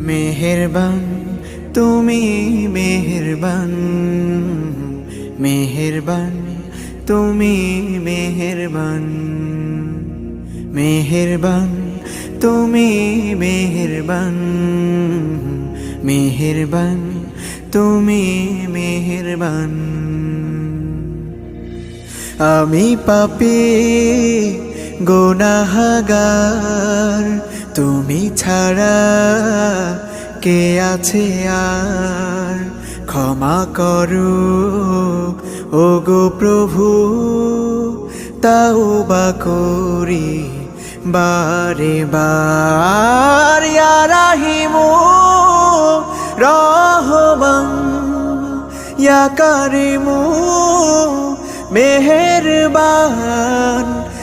মেহরবান তুমি মেহেরবান। মেহরবান তুমি মেহেরবান। মেহরবান তুমি মেহরবান। মেহরবান তুমি মেহেরবান। আমি পাপী গোনাহাগার, তুমি ছাড়া কে আছে আর? ক্ষমা করো ও গো প্রভু তাও বা করি বারে বার। ইয়া রাহিমু রহমান, ইয়া কারিমু মেহেরবান।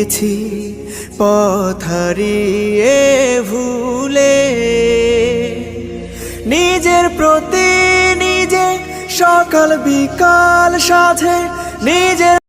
দিয়েছি পথারিয়ে ভুলে। নিজের প্রতি নিজে সকাল বিকাল সাথে নিজের